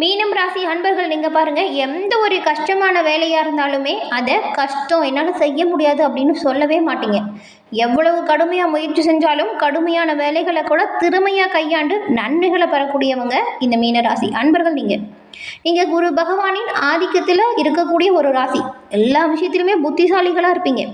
மீனம் ராசி அன்பர்கள் நீங்கள் பாருங்கள் எந்த ஒரு கஷ்டமான வேலையாக இருந்தாலுமே அதை கஷ்டம் என்னால் செய்ய முடியாது அப்படின்னு சொல்லவே மாட்டீங்க. எவ்வளவு கடுமையாக முயற்சி செஞ்சாலும் கடுமையான வேலைகளை கூட திறமையாக கையாண்டு நன்மைகளை பெறக்கூடியவங்க இந்த மீனராசி அன்பர்கள் நீங்கள் நீங்கள் குரு பகவானின் ஆதிக்கத்தில் இருக்கக்கூடிய ஒரு ராசி. எல்லா விஷயத்திலுமே புத்திசாலிகளாக இருப்பீங்க.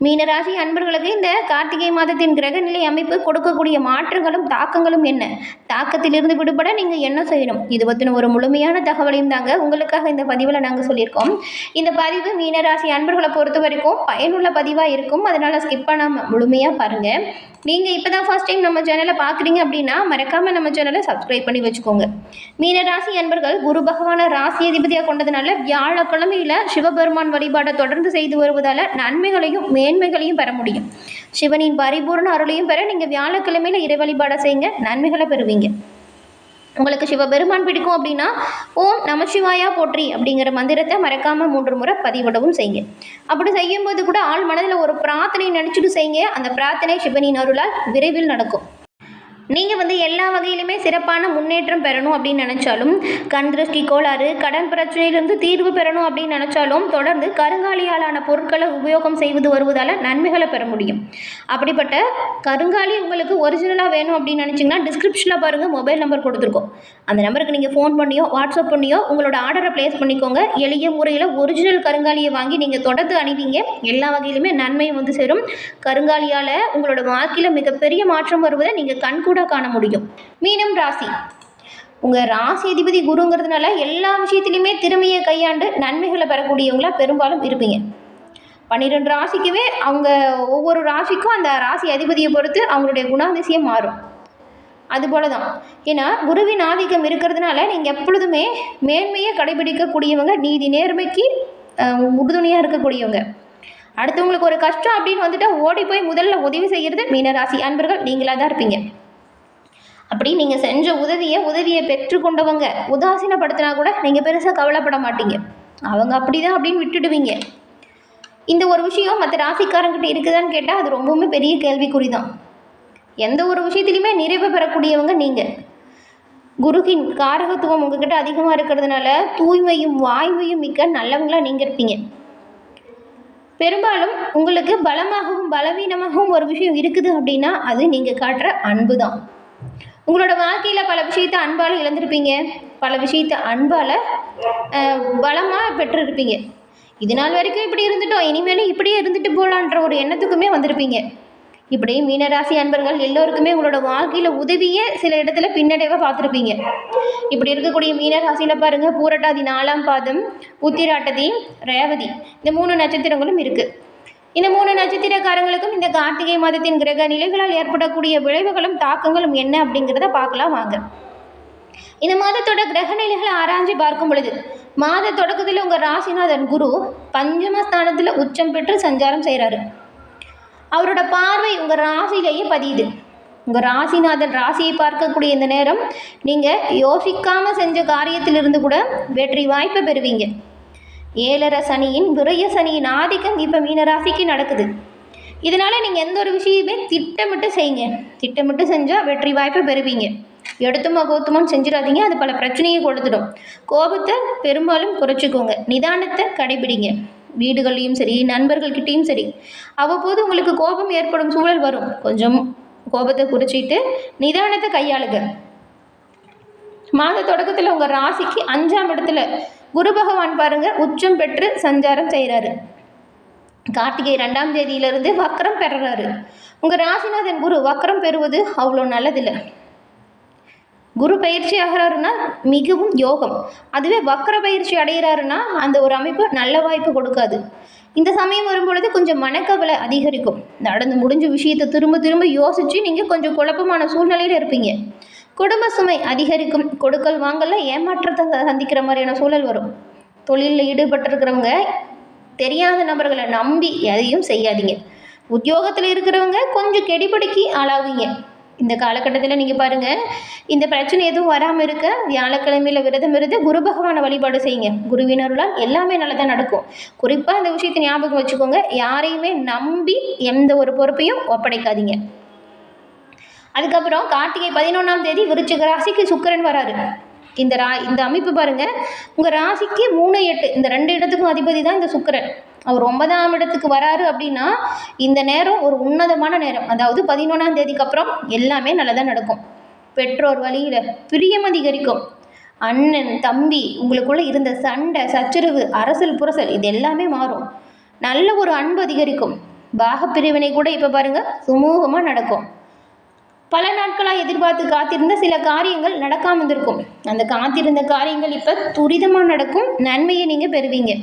மீனராசி அன்பர்களுக்கு இந்த கார்த்திகை மாதத்தின் கிரகநிலை அமைப்பு கொடுக்கக்கூடிய மாற்றங்களும் தாக்கங்களும் என்ன? தாக்கத்திலிருந்து விடுபட நீங்கள் என்ன செய்யணும்? இது பற்றின ஒரு முழுமையான தகவலையும் தாங்க உங்களுக்காக இந்த பதிவில் நாங்கள் சொல்லியிருக்கோம். இந்த பதிவு மீனராசி அன்பர்களை பொறுத்த வரைக்கும் பயனுள்ள பதிவாக இருக்கும். அதனால் ஸ்கிப் பண்ணாமல் முழுமையாக பாருங்கள் நீங்கள் இப்போ தான் ஃபஸ்ட் டைம் நம்ம சேனலை பார்க்குறீங்க அப்படின்னா மறக்காமல் நம்ம சேனலை சப்ஸ்கிரைப் பண்ணி வச்சுக்கோங்க. மீனராசி அன்பர்கள் குரு பகவான ராசி அதிபதியாக கொண்டதுனால வியாழக்கிழமையில் சிவபெருமான் வழிபாடை தொடர்ந்து செய்து வருவதால் நன்மைகளையும் மேன்மைகளையும் பெற முடியும். சிவனின் பரிபூர்ண அருளையும் பெற நீங்கள் வியாழக்கிழமையில் இறை வழிபாடை செய்யுங்க. நன்மைகளை பெறுவீங்க. உங்களுக்கு சிவபெருமான் பிடிக்கும் அப்படின்னா ஓம் நமசிவாயா போற்றி அப்படிங்கிற மந்திரத்தை மறக்காமல் மூன்று முறை பதிவிடவும் செய்யுங்க. அப்படி செய்யும்போது கூட ஆள் மனதில் ஒரு பிரார்த்தனை நினச்சிட்டு செய்யுங்க. அந்த பிரார்த்தனை சிவனின் அருளால் விரைவில் நடக்கும். நீங்கள் வந்து எல்லா வகையிலுமே சிறப்பான முன்னேற்றம் பெறணும் அப்படின்னு நினச்சாலும் கண் திருஷ்டி கோளாறு கடன் பிரச்சனையிலிருந்து தீர்வு பெறணும் அப்படின்னு நினச்சாலும் தொடர்ந்து கருங்காலியாலான பொருட்களை உபயோகம் செய்வது வருவதால் நன்மைகளை பெற முடியும். அப்படிப்பட்ட கருங்காலி உங்களுக்கு ஒரிஜினலாக வேணும் அப்படின்னு நினச்சிங்கன்னா டிஸ்கிரிப்ஷனில் பாருங்கள் மொபைல் நம்பர் கொடுத்துருக்கோம். அந்த நம்பருக்கு நீங்கள் ஃபோன் பண்ணியோ வாட்ஸ்அப் பண்ணியோ உங்களோட ஆர்டரை ப்ளேஸ் பண்ணிக்கோங்க. எளிய முறையில் ஒரிஜினல் கருங்காலியை வாங்கி நீங்கள் தொடர்ந்து அணிவிங்க. எல்லா வகையிலுமே நன்மை வந்து சேரும். கருங்காலியால் உங்களோட வாழ்க்கையில் மிகப்பெரிய மாற்றம் வருவதை நீங்கள் கண்கூட காண முடியும். மீனம் ராசி. உங்கள் ராசி அதிபதி குருங்கிறதுனால எல்லா விஷயத்துலையுமே திறமையை கையாண்டு நன்மைகளை பெறக்கூடியவங்களா பெரும்பாலும் இருப்பீங்க. பன்னிரெண்டு ராசிக்குமே அவங்க ஒவ்வொரு ராசிக்கும் அந்த ராசி அதிபதியை பொறுத்து அவங்களுடைய குணாதிசயம் மாறும். அதுபோல தான் ஏன்னா குருவின் ஆதிக்கம் இருக்கிறதுனால நீங்கள் எப்பொழுதுமே மேன்மையை கடைபிடிக்கக்கூடியவங்க நீதி நேர்மைக்கு உறுதுணையாக இருக்கக்கூடியவங்க. அடுத்தவங்களுக்கு ஒரு கஷ்டம் அப்படின்னு வந்துட்டா ஓடி போய் முதல்ல உதவி செய்கிறது மீனராசி. அன்பர்கள் நீங்களாக தான் இருப்பீங்க. அப்படி நீங்கள் செஞ்ச உதவியை உதவியை பெற்றுக்கொண்டவங்க உதாசீனப்படுத்தினா கூட நீங்கள் பெருசாக கவலைப்பட மாட்டீங்க. அவங்க அப்படி தான் அப்படின்னு விட்டுடுவீங்க. இந்த ஒரு விஷயம் மற்ற ராசிக்காரங்கிட்ட இருக்குதான்னு கேட்டால் அது ரொம்பவுமே பெரிய கேள்விக்குறி தான் எந்த ஒரு விஷயத்துலையுமே நிறைவு பெறக்கூடியவங்க நீங்கள் குருகின் காரகத்துவம் உங்ககிட்ட அதிகமாக இருக்கிறதுனால தூய்மையும் வாய்மையும் மிக்க நல்லவங்களாக நீங்கள் இருப்பீங்க. பெரும்பாலும் உங்களுக்கு பலமாகவும் பலவீனமாகவும் ஒரு விஷயம் இருக்குது அப்படின்னா அது நீங்கள் காட்டுற அன்பு தான் உங்களோட வாழ்க்கையில் பல விஷயத்தை அன்பால் இழந்திருப்பீங்க. பல விஷயத்தை அன்பால் பலமாக பெற்றிருப்பீங்க. இது நாள் வரைக்கும் இப்படி இருந்துட்டோம். இனிமேலும் இப்படியே இருந்துட்டு போகலான்ற ஒரு எண்ணத்துக்குமே வந்திருப்பீங்க. இப்படி மீனராசி அன்பர்கள் எல்லோருக்குமே உங்களோட வாழ்க்கையில் உதவியே சில இடத்துல பின்னடைவை பார்த்துருப்பீங்க. இப்படி இருக்கக்கூடிய மீனராசியில் பாருங்கள் பூரட்டாதி நாலாம் பாதம் உத்திராட்டதி ரேவதி இந்த மூணு நட்சத்திரங்களும் இருக்குது இந்த மூணு நட்சத்திரக்காரங்களுக்கும் இந்த கார்த்திகை மாதத்தின் கிரக நிலைகளால் ஏற்படக்கூடிய விளைவுகளும் தாக்கங்களும் என்ன அப்படிங்கிறத பார்க்கலாம் வாங்க. இந்த மாதத்தோட கிரக நிலைகளை ஆராய்ஞ்சு பார்க்கும் பொழுது மாத தொடக்கத்தில் உங்கள் ராசிநாதன் குரு பஞ்சமஸ்தானத்தில் உச்சம் பெற்று சஞ்சாரம் செய்கிறாரு அவரோட பார்வை உங்கள் ராசியிலேயே பதியுது. உங்கள் ராசிநாதன் ராசியை பார்க்கக்கூடிய இந்த நேரம் நீங்கள் யோசிக்காமல் செஞ்ச காரியத்திலிருந்து கூட வெற்றி வாய்ப்பை பெறுவீங்க. ஏழரை சனியின் விரைய சனியின் ஆதிக்கம் இப்போ மீனராசிக்கு நடக்குது. இதனால் நீங்கள் எந்த ஒரு விஷயமே திட்டமிட்டு செய்யுங்க. திட்டமிட்டு செஞ்சால் வெற்றி வாய்ப்பை பெறுவீங்க. எடுத்துமா கோத்துமான்னு செஞ்சிடாதீங்க. அது பல பிரச்சனையை கொடுத்துடும். கோபத்தை பெரும்பாலும் குறைச்சிக்கோங்க. நிதானத்தை கடைபிடிங்க. வீடுகள்லையும் சரி நண்பர்கள்கிட்டேயும் சரி அவ்வப்போது உங்களுக்கு கோபம் ஏற்படும் சூழல் வரும். கொஞ்சம் கோபத்தை குறைச்சிட்டு நிதானத்தை கையாளுங்க. மாத தொடக்கத்தில் உங்கள் ராசிக்கு அஞ்சாம் இடத்துல குரு பகவான் பாருங்க உச்சம் பெற்று சஞ்சாரம் செய்கிறாரு கார்த்திகை ரெண்டாம் தேதியிலிருந்து வக்கரம் பெறுறாரு. உங்கள் ராசிநாதன் குரு வக்கரம் பெறுவது அவ்வளோ நல்லதில்லை. குரு பயிற்சி ஆகிறாருன்னா மிகவும் யோகம். அதுவே வக்கர பயிற்சி அடைகிறாருன்னா அந்த ஒரு அமைப்பு நல்ல வாய்ப்பு கொடுக்காது. இந்த சமயம் வரும்பொழுது கொஞ்சம் மனக்கவலை அதிகரிக்கும். நடந்து முடிஞ்ச விஷயத்தை திரும்ப திரும்ப யோசித்து நீங்கள் கொஞ்சம் குழப்பமான சூழ்நிலையில் இருப்பீங்க. குடும்ப சுமை அதிகரிக்கும் கொடுக்கல் வாங்கல ஏமாற்றத்தை சந்திக்கிற மாதிரியான சூழல் வரும். தொழிலில் ஈடுபட்டிருக்கிறவங்க தெரியாத நபர்களை நம்பி எதையும் செய்யாதீங்க. உத்தியோகத்தில் இருக்கிறவங்க கொஞ்சம் கெடிபடிக்கு ஆளாவீங்க. இந்த காலகட்டத்தில் நீங்கள் பாருங்கள் இந்த பிரச்சனை எதுவும் வராமல் இருக்க வியாழக்கிழமையில் விரதம் இருந்து குரு பகவானை வழிபாடு செய்யுங்க. குருவினருளால் எல்லாமே நல்லதாக நடக்கும். குறிப்பாக இந்த விஷயத்தை ஞாபகம் வச்சுக்கோங்க யாரையுமே நம்பி எந்த ஒரு பொறுப்பையும் ஒப்படைக்காதீங்க. அதுக்கப்புறம் கார்த்திகை பதினொன்றாம் தேதி விருச்சிக ராசிக்கு சுக்கரன் வராரு. இந்த ரா இந்த அமைப்பு பாருங்கள் உங்கள் ராசிக்கு மூணு எட்டு இந்த ரெண்டு இடத்துக்கும் அதிபதி தான் இந்த சுக்கரன். அவர் ஒன்பதாம் இடத்துக்கு வராரு அப்படின்னா இந்த நேரம் ஒரு உன்னதமான நேரம். அதாவது பதினொன்றாம் தேதிக்கு அப்புறம் எல்லாமே நல்லதாக நடக்கும். பெற்றோர் வழியில் பிரியம் அதிகரிக்கும். அண்ணன் தம்பி உங்களுக்குள்ளே இருந்த சண்டை சச்சரவு அரசல் புரசல் இது எல்லாமே மாறும். நல்ல ஒரு அன்பு அதிகரிக்கும். பாகப்பிரிவினை கூட இப்போ பாருங்கள் சுமூகமாக நடக்கும். பல நாட்களாக எதிர்பார்த்து காத்திருந்த சில காரியங்கள் நடக்காம இருந்திருக்கும். அந்த காத்திருந்த காரியங்கள் இப்போ துரிதமாக நடக்கும். நன்மையை நீங்கள் பெறுவீங்க.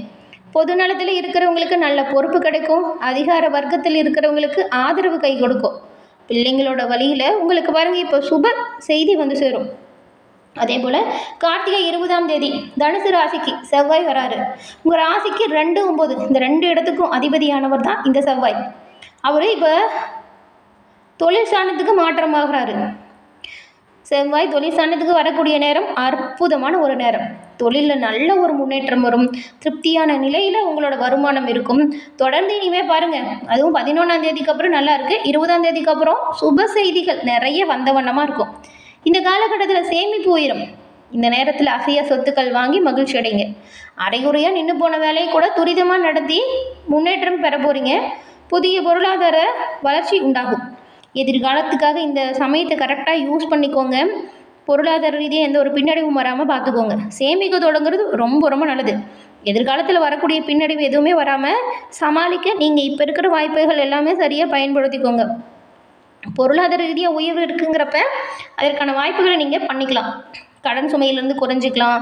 பொது நலத்தில் இருக்கிறவங்களுக்கு நல்ல பொறுப்பு கிடைக்கும். அதிகார வர்க்கத்தில் இருக்கிறவங்களுக்கு ஆதரவு கை கொடுக்கும். பிள்ளைங்களோட வழியில் உங்களுக்கு பாருங்க இப்போ சுப செய்தி வந்து சேரும். அதே போல் கார்த்திகை இருபதாம் தேதி தனுசு ராசிக்கு செவ்வாய் வராரு. உங்கள் ராசிக்கு ரெண்டு ஒம்பது இந்த ரெண்டு இடத்துக்கும் அதிபதியானவர் தான் இந்த செவ்வாய். அவர் இப்போ தொழில் ஸ்தானத்துக்கு மாற்றமாகிறாரு. செவ்வாய் தொழில் ஸ்தானத்துக்கு வரக்கூடிய நேரம் அற்புதமான ஒரு நேரம். தொழிலில் நல்ல ஒரு முன்னேற்றம் வரும். திருப்தியான நிலையில் உங்களோட வருமானம் இருக்கும். தொடர்ந்து இனிமே பாருங்கள் அதுவும் பதினொன்றாம் தேதிக்கு அப்புறம் நல்லா இருக்குது இருபதாம் தேதிக்கு அப்புறம் சுப செய்திகள் நிறைய வந்த வண்ணமாக இருக்கும். இந்த காலகட்டத்தில் சேமிப்பு உயரும். இந்த நேரத்தில் அசைய சொத்துக்கள் வாங்கி மகிழ்ச்சி அடைங்க. அரைகுறையாக நின்று போன வேலையை கூட துரிதமாக நடத்தி முன்னேற்றம் பெற போகிறீங்க புதிய பொருளாதார வளர்ச்சி உண்டாகும். எதிர்காலத்துக்காக இந்த சமயத்தை கரெக்டாக யூஸ் பண்ணிக்கோங்க. பொருளாதார ரீதியாக எந்த ஒரு பின்னடைவும் வராமல் பார்த்துக்கோங்க. சேமிக்க தொடங்குறது ரொம்ப ரொம்ப நல்லது. எதிர்காலத்தில் வரக்கூடிய பின்னடைவு எதுவுமே வராமல் சமாளிக்க நீங்கள் இப்போ இருக்கிற வாய்ப்புகள் எல்லாமே சரியாக பயன்படுத்திக்கோங்க. பொருளாதார ரீதியாக உயர்வு இருக்குங்கிறப்ப அதற்கான வாய்ப்புகளை நீங்கள் பண்ணிக்கலாம். கடன் சுமையிலேருந்து குறைஞ்சிக்கலாம்.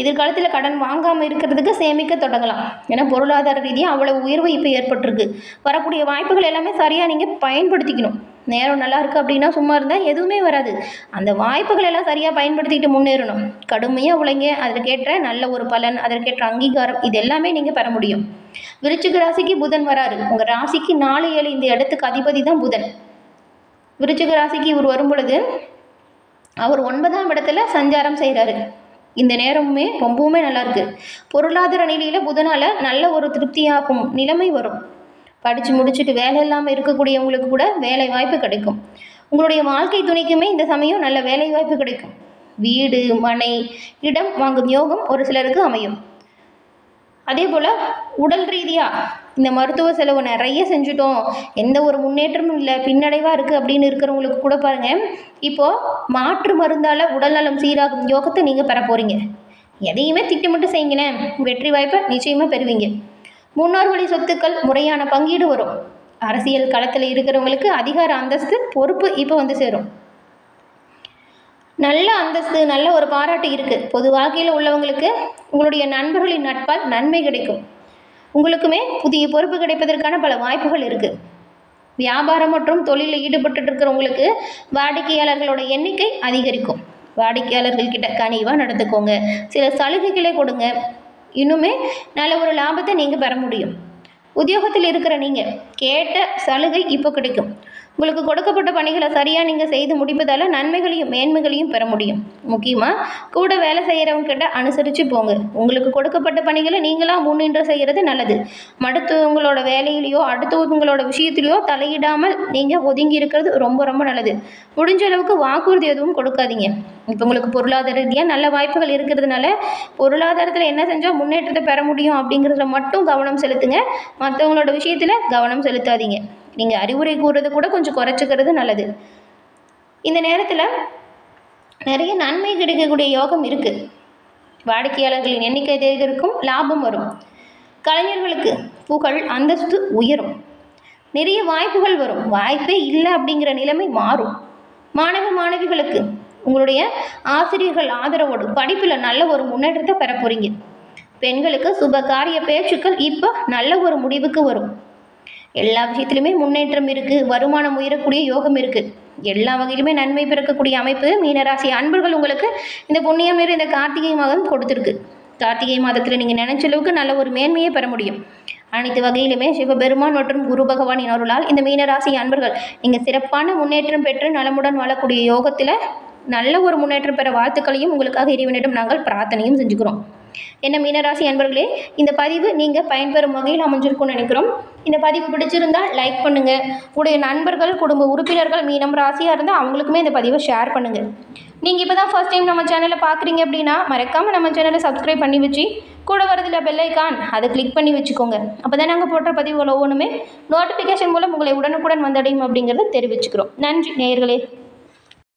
எதிர்காலத்தில் கடன் வாங்காமல் இருக்கிறதுக்கு சேமிக்க தொடங்கலாம். ஏன்னா பொருளாதார ரீதியாக அவ்வளோ உயர்வு இப்போ ஏற்பட்டிருக்கு. வரக்கூடிய வாய்ப்புகள் எல்லாமே சரியாக நீங்கள் பயன்படுத்திக்கணும். நேரம் நல்லா இருக்குது அப்படின்னா சும்மா இருந்தால் எதுவுமே வராது. அந்த வாய்ப்புகள் எல்லாம் சரியாக பயன்படுத்திக்கிட்டு முன்னேறணும். கடுமையாக உழைங்க. அதற்கேற்ற நல்ல ஒரு பலன் அதற்கேற்ற அங்கீகாரம் இது எல்லாமே நீங்கள் பெற முடியும். விருச்சிக ராசிக்கு புதன் வராரு. உங்கள் ராசிக்கு நாலு ஏழு இந்த இடத்துக்கு அதிபதி தான் புதன். விருச்சிக ராசிக்கு இவர் வரும் பொழுது அவர் ஒன்பதாம் இடத்துல சஞ்சாரம் செய்கிறாரு இந்த நேரமுமே ரொம்பவுமே நல்லா இருக்கு பொருளாதார நிலையில் புதனால் நல்ல ஒரு திருப்தியாகும் நிலைமை வரும். படித்து முடிச்சுட்டு வேலை இல்லாமல் இருக்கக்கூடியவங்களுக்கு கூட வேலை வாய்ப்பு கிடைக்கும். உங்களுடைய வாழ்க்கை துணைக்குமே இந்த சமயம் நல்ல வேலை வாய்ப்பு கிடைக்கும். வீடு மனை இடம் வாங்கும் யோகம் ஒரு சிலருக்கு அமையும். அதே போல் உடல் ரீதியாக இந்த மருத்துவ செலவு நிறைய செஞ்சுட்டோம். எந்த ஒரு முன்னேற்றமும் இல்லை. பின்னடைவாக இருக்குது அப்படின்னு இருக்கிறவங்களுக்கு கூட பாருங்கள் இப்போது மாற்று மருந்தால் உடல்நலம் சீராகும் யோகத்தை நீங்கள் பெற போகிறீங்க எதையுமே திட்டமிட்டு செய்யுங்களேன். வெற்றி வாய்ப்பை நிச்சயமாக பெறுவீங்க. முன்னோர் வழி சொத்துக்கள் முறையான பங்கீடு வரும். அரசியல் களத்தில் இருக்கிறவங்களுக்கு அதிகார அந்தஸ்து பொறுப்பு இப்போ வந்து சேரும். நல்ல அந்தஸ்து நல்ல ஒரு பாராட்டு இருக்குது பொது வாழ்க்கையில் உள்ளவங்களுக்கு உங்களுடைய நண்பர்களின் நட்பால் நன்மை கிடைக்கும். உங்களுக்குமே புதிய பொறுப்பு கிடைப்பதற்கான பல வாய்ப்புகள் இருக்குது வியாபாரம் மற்றும் தொழிலில் ஈடுபட்டு இருக்கிறவங்களுக்கு வாடிக்கையாளர்களோட எண்ணிக்கை அதிகரிக்கும். வாடிக்கையாளர்கள் கிட்ட கனிவாக நடந்துக்கோங்க. சில சலுகைகளை கொடுங்க. இன்னுமே நல்ல ஒரு லாபத்தை நீங்கள் பெற முடியும். உத்தியோகத்தில் இருக்கிற நீங்கள் கேட்ட சலுகை இப்போ கிடைக்கும். உங்களுக்கு கொடுக்கப்பட்ட பணிகளை சரியாக நீங்கள் செய்து முடிப்பதால் நன்மைகளையும் மேன்மைகளையும் பெற முடியும். முக்கியமாக கூட வேலை செய்கிறவங்க கிட்ட அனுசரித்து போங்க. உங்களுக்கு கொடுக்கப்பட்ட பணிகளை நீங்களாக முன்னின்று செய்கிறது நல்லது. மடுத்தவங்களோட வேலையிலையோ அடுத்தவங்களோட விஷயத்திலையோ தலையிடாமல் நீங்கள் ஒதுங்கி இருக்கிறது ரொம்ப ரொம்ப நல்லது. முடிஞ்ச அளவுக்கு வாக்குறுதி எதுவும் கொடுக்காதீங்க. இப்போ உங்களுக்கு பொருளாதார ரீதியாக நல்ல வாய்ப்புகள் இருக்கிறதுனால பொருளாதாரத்தில் என்ன செஞ்சால் முன்னேற்றத்தை பெற முடியும் அப்படிங்கிறதுல மட்டும் கவனம் செலுத்துங்க. மற்றவங்களோட விஷயத்தில் கவனம் செலுத்தாதீங்க. நீங்கள் அறிவுரை கூறுறது கூட கொஞ்சம் குறைச்சிக்கிறது நல்லது. இந்த நேரத்தில் நிறைய நன்மை கிடைக்கக்கூடிய யோகம் இருக்குது வாடிக்கையாளர்களின் எண்ணிக்கை அதிகரிக்கும் லாபம் வரும். கலைஞர்களுக்கு புகழ் அந்தஸ்து உயரும். நிறைய வாய்ப்புகள் வரும். வாய்ப்பே இல்லை அப்படிங்கிற நிலைமை மாறும். மாணவ மாணவிகளுக்கு உங்களுடைய ஆசிரியர்கள் ஆதரவோடு படிப்பில் நல்ல ஒரு முன்னேற்றத்தை பெற போகிறீங்க பெண்களுக்கு சுப காரிய பேச்சுக்கள் இப்போ நல்ல ஒரு முடிவுக்கு வரும். எல்லா விஷயத்திலுமே முன்னேற்றம் இருக்குது வருமானம் உயரக்கூடிய யோகம் இருக்குது எல்லா வகையிலுமே நன்மை பிறக்கக்கூடிய அமைப்பு மீனராசி அன்பர்கள் உங்களுக்கு இந்த புண்ணியம் நேரம் இந்த கார்த்திகை மாதம் கொடுத்துருக்கு. கார்த்திகை மாதத்தில் நீங்கள் நினைச்ச அளவுக்கு நல்ல ஒரு மேன்மையை பெற முடியும். அனைத்து வகையிலுமே சிவபெருமான் மற்றும் குரு பகவானின் அருளால் இந்த மீனராசி அன்பர்கள் நீங்கள் சிறப்பான முன்னேற்றம் பெற்று நலமுடன் வாழக்கூடிய யோகத்தில் நல்ல ஒரு முன்னேற்றம் பெற வாழ்த்துக்களையும் உங்களுக்காக இறைவனிடம் நாங்கள் பிரார்த்தனையும் செஞ்சுக்கிறோம். என்ன மீனராசி அன்பர்களே இந்த பதிவு நீங்கள் பயன்பெறும் வகையில் அமைஞ்சிருக்கும்னு நினைக்கிறோம். இந்த பதிவு பிடிச்சிருந்தால் லைக் பண்ணுங்கள் உடைய நண்பர்கள் குடும்ப உறுப்பினர்கள் மீனம் ராசியாக இருந்தால் அவங்களுக்குமே இந்த பதிவை ஷேர் பண்ணுங்கள் நீங்கள் இப்போ தான் ஃபர்ஸ்ட் டைம் நம்ம சேனலை பார்க்குறீங்க அப்படின்னா மறக்காமல் நம்ம சேனலை சப்ஸ்கிரைப் பண்ணி வச்சு கூட வரதில் பெல்லைக்கான் அதை கிளிக் பண்ணி வச்சுக்கோங்க. அப்போ தான் நாங்கள் போடுற பதிவுகள் ஒவ்வொன்றுமே நோட்டிஃபிகேஷன் மூலம் உங்களை உடனுக்குடன் வந்தடையும் அப்படிங்கிறத தெரிவிச்சுக்கிறோம். நன்றி நேயர்களே.